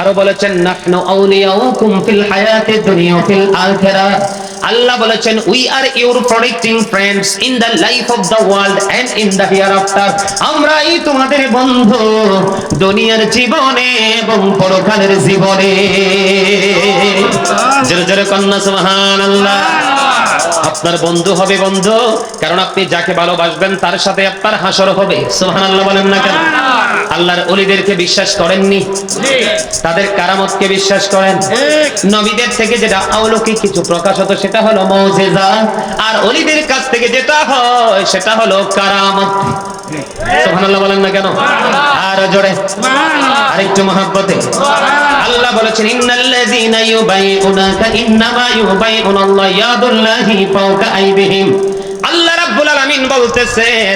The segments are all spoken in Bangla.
আরও বলেছেন, নাহনু আউলিয়াউকুম ফিল হায়াতি দুনিয়া ফিল আখিরাহ আল্লাহ বলেছেন we are your protecting friends in the life of the world and in the hereafter আমরাই তোমাদের বন্ধু দুনিয়ার জীবনে এবং পরকালের জীবনে। জোরে জোরে কন্যা, সুবহানাল্লাহ। আপনার বন্ধু হবে বন্ধু, কারণ আপনি যাকে ভালোবাসবেন তার সাথে আপনার হাসর হবে। সুবহানাল্লাহ বলেন না কেন? আল্লাহর অলিদেরকে বিশ্বাস করেননি? তাদের কারামতকে বিশ্বাস করেন? নবীদের থেকে যেটা অলৌকিক কিছু প্রকাশ হতো সেটা হলো মৌজেজা, আর অলিদের কাছ থেকে যেটা হয় সেটা হলো কারামত। সুবহানাল্লাহ বলেন না কেন? আর জোরে। আরেকটু মহাব্বতে। আল্লাহ বলেছেন ইন্নাল্লাযীনা ইউবাইউনাকা ইন্নামা ইউবাইউনাল্লাহ ইয়াদুল্লাহি ফাওকা আইদিহিম। আল্লাহ রাব্বুল আলামিন বলতেছেন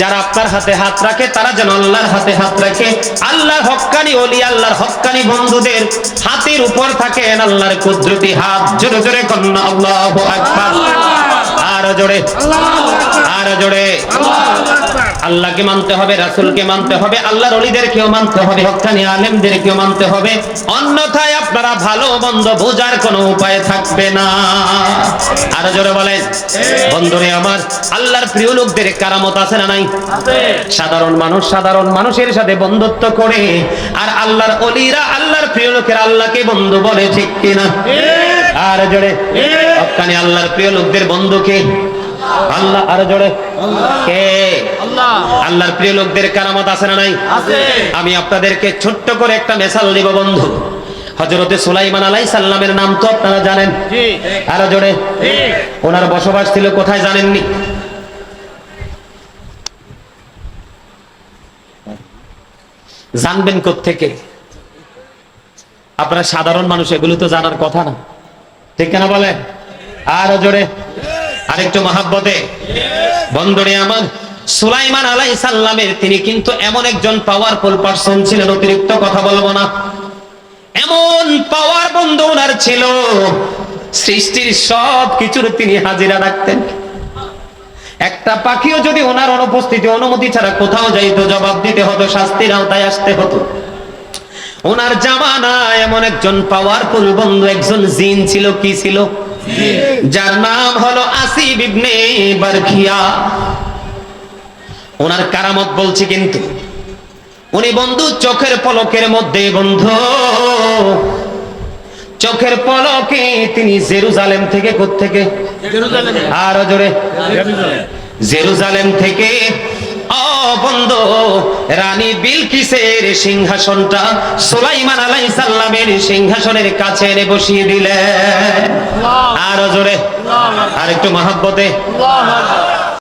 যারা আপনার হাতে হাত রাখে তারা যেন আল্লাহর হাতে হাত রাখে। আল্লাহর হক্কানি ওলি আল্লাহর হক্কানি বন্ধুদের হাতের উপর থাকেন। আল্লাহর কুদরতি হাত জোরে জোরে কন্যা আল্লাহু আকবার। আর জোরে। আর জোরে। আল্লাহকে মানতে হবে, রাসূলকে মানতে হবে, আল্লাহর ওলিদেরকেও মানতে হবে হক্কানি আলেমদেরকেও মানতে হবে। অন্যথায় আপনারা ভালো মন্দ বোঝার কোনো উপায় থাকবে না। আর জোরে বলেন। বন্ধুরে আমার, আল্লাহর প্রিয় লোকদের কারামত আছে না নাই? সাধারণ মানুষ সাধারণ মানুষের সাথে বন্ধুত্ব করে, আর আল্লাহর অলিরা আল্লাহর প্রিয় লোকের আল্লাহকে বন্ধু বলে, ঠিক কিনা? আর জোরে। হক্কানি আল্লাহর প্রিয় লোকদের বন্ধুকে আল্লাহ আর জোরে। কে? আল্লাহর প্রিয় লোকদের কারামত আছে না নাই? আমি আপনাদেরকে ছোট্ট করে একটা মেসাল দিব বন্ধু। হজরতে সুলাইমান আলাই সাল্লামের নাম তো আপনারা জানেন। আরও জোরে। ওনার বসবাস ছিল কোথায় জানেননি? জানবেন থেকে আপনারা সাধারণ মানুষ এগুলো তো জানার কথা না। ঠিক কেনা বলে আরও জোরে। আরেকটু মহাব্বতে। বন্ধুরে আমার, সুলাইমান আলাই সাল্লামের তিনি কিন্তু এমন একজন পাওয়ারফুল পার্সন ছিলেন, অতিরিক্ত কথা বলব না। এমন পাওয়ার বন্ধু ওনার ছিল, সৃষ্টির সব কিছুর তিনি হাজিরা রাখতেন। একটা পাখিও যদি ওনার অনুপস্থিতি, অনুমতি ছাড়া কোথাও যাইতো, জবাব দিতে হতো, শাস্তির আওতায় আসতে হতো। ওনার জামানা এমন একজন পাওয়ারফুল বন্ধু, একজন জিন ছিল, কি ছিল? যার নাম হলো আসিব ইবনে বারখিয়া ওনার কারামত বলছি কিন্তু উনি বন্ধু চোখের পলকের মধ্যে বন্ধু। চোখের পলকে তিনি জেরুজালেম থেকে থেকে আর জোরে। জেরুজালেম থেকে বন্ধু। রানী বিলকিসের সিংহাসনটা সুলাইমান আলাই সাল্লামের সিংহাসনের কাছে এনে বসিয়ে দিলেন। আর জোরে। আর একটু মহাব্বতে।